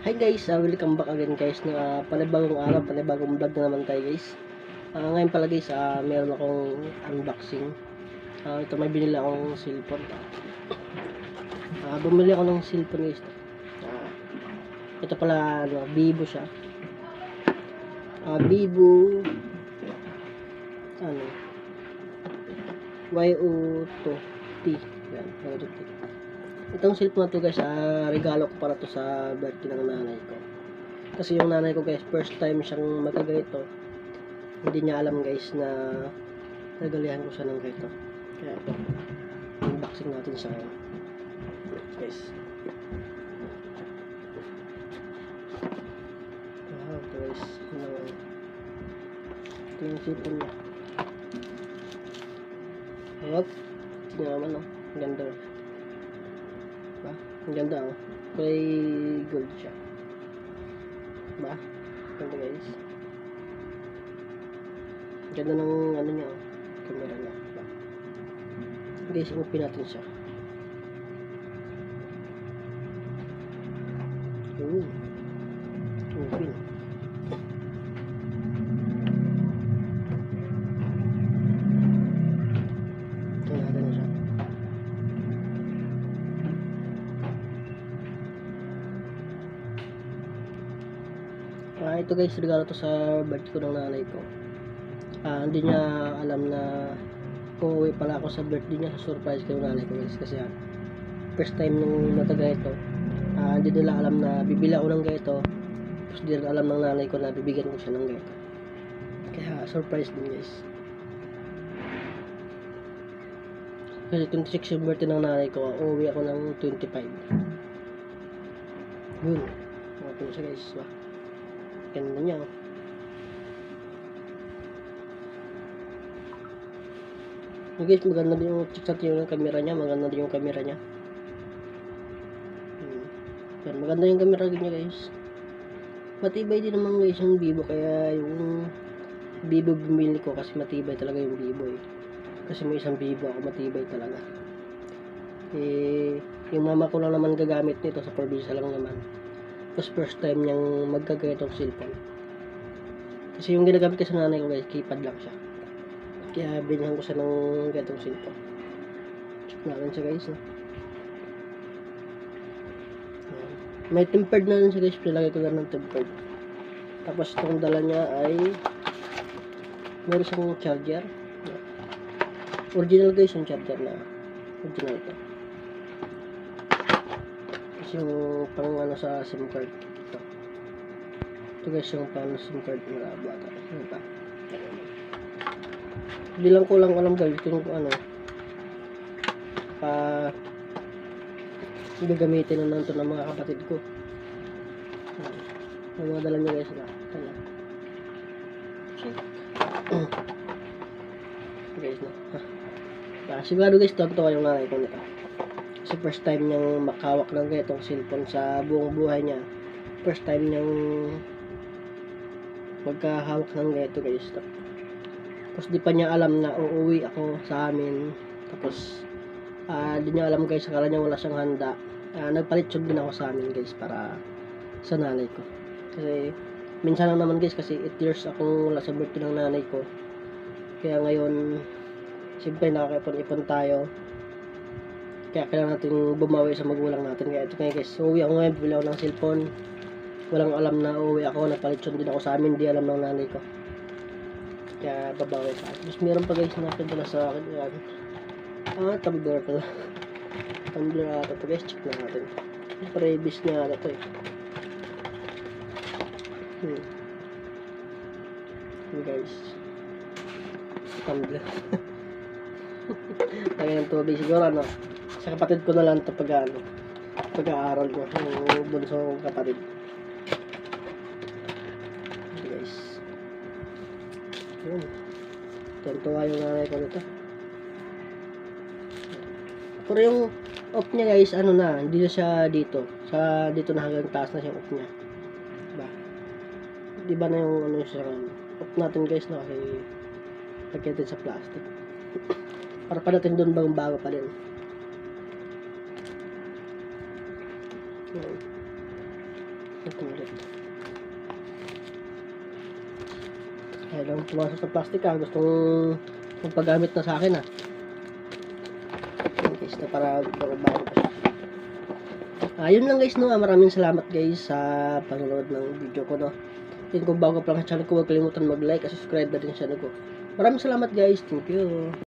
Hi guys, uh, welcome back again guys na uh, panibagong araw, panibagong vlog na naman tayo guys. Ah, ngayon pala guys, ah, meron akong unboxing. Ah, ito may binili akong cellphone. Ah, bumili ako ng cellphone guys. Ah, ito pala ano, Vivo siya. Ah, Vivo ano YO2T. Yan, YO2T. Itong cellphone to guys, ah, regalo ko para to sa birthday ng nanay ko. Kasi yung nanay ko guys, first time siyang magkaganito. Hindi niya alam guys na nagalihan ko siya ng ganito. Kaya ito, unboxing natin siya ngayon. Guys. Wow, guys. Ano, ito yung cellphone niya. Hop. Tingnan naman oh. Ang Ganda. Ang ganda oh. Kulay gold siya. Ba? Ganda guys. Ganda ng ano niya oh. Camera niya. Ba? Guys, open natin siya. Ooh. Open. Ah, ito guys, regalo to sa birthday ko ng nanay ko. Ah, hindi niya alam na uuwi pala ako sa birthday niya, sa surprise ko ng nanay ko guys. Kasi ah, first time nung nataga ito, ah, hindi nila alam na bibili ako ng ganito. Tapos hindi alam ng nanay ko na bibigyan ko siya ng ganito. Kaya surprise din guys. Kasi 26 yung birthday ng nanay ko, uuwi ako ng 25. Yun. Open siya guys. Ba? Ganda niya. Yung guys, maganda din yung natin yung camera niya. Maganda din yung camera niya. Hmm. Yan, maganda yung camera niya guys. Matibay din naman guys yung Vivo. Kaya yung Vivo bumili ko kasi matibay talaga yung Vivo eh. Kasi may isang Vivo ako matibay talaga. Eh, yung mama ko lang naman gagamit nito sa probinsya lang naman. Tapos first time niyang magkaganitong cellphone. Kasi yung ginagamit ko sa nanay ko guys, keypad lang siya. Kaya binigyan ko siya ng ganitong cellphone. Check natin siya guys. No? May tempered na rin siya guys, pinalagay ko lang ng tempered. Tapos itong dala niya ay meron siyang charger. Original guys yung charger na original ito. Tapos yung pang ano sa SIM card. Ito. Ito guys yung pang SIM card na bata. Pa? Hindi lang ko lang alam guys kung ano pa gagamitin na nito ng mga kapatid ko. Yung mga dala niya guys na. Check. guys na. Ah, sigurado guys, tuwa yung nanay ko nito. Kasi first time niyang makawak ng ganitong cellphone sa buong buhay niya. First time niyang magkahawak ng ganito guys. Tapos di pa niya alam na uuwi ako sa amin. Tapos ah di niya alam guys, akala niya wala siyang handa. Ah, nagpalitsyon din ako sa amin guys para sa nanay ko. Kasi minsan lang naman guys kasi 8 years akong wala sa birthday ng nanay ko. Kaya ngayon, siyempre nakakipon-ipon tayo. Kaya kailangan natin bumawi sa magulang natin. Kaya ito kaya guys, uwi ako ngayon, bibili ako ng cellphone. Walang alam na uwi ako, napalitsyon din ako sa amin, di alam ng nanay ko. Kaya babawi sa akin. Tapos meron pa guys na pinadala sa akin. Yan. Ah, tumbler pala. tumbler ata to guys, check na natin. Previous na ata to eh. Hmm. Hey guys. Tumbler. Lagyan ng tubig siguro ano. Sa kapatid ko na lang ito pag ano. Pag-aaral ko. Yung bunso kong kapatid. Okay guys. Yun. Tuntua yung nanay ko nito. Pero yung off niya guys, ano na, hindi na siya dito. Sa dito na hanggang taas na siya off niya. Diba? Di ba na yung ano siya off natin guys na kasi lagyan natin sa plastic. Para pa natin doon bang bago pa din. Yan. Ito ulit. Kaya lang pumasok sa plastic ah. Gustong magpagamit na sa akin ah. Ayan, guys, na para bago pa siya. Ayun lang guys no. Ah, Maraming salamat guys sa panonood ng video ko no. Yun kung bago pa lang sa channel ko, huwag kalimutan mag-like at subscribe na din sa channel ko. Maraming salamat guys. Thank you.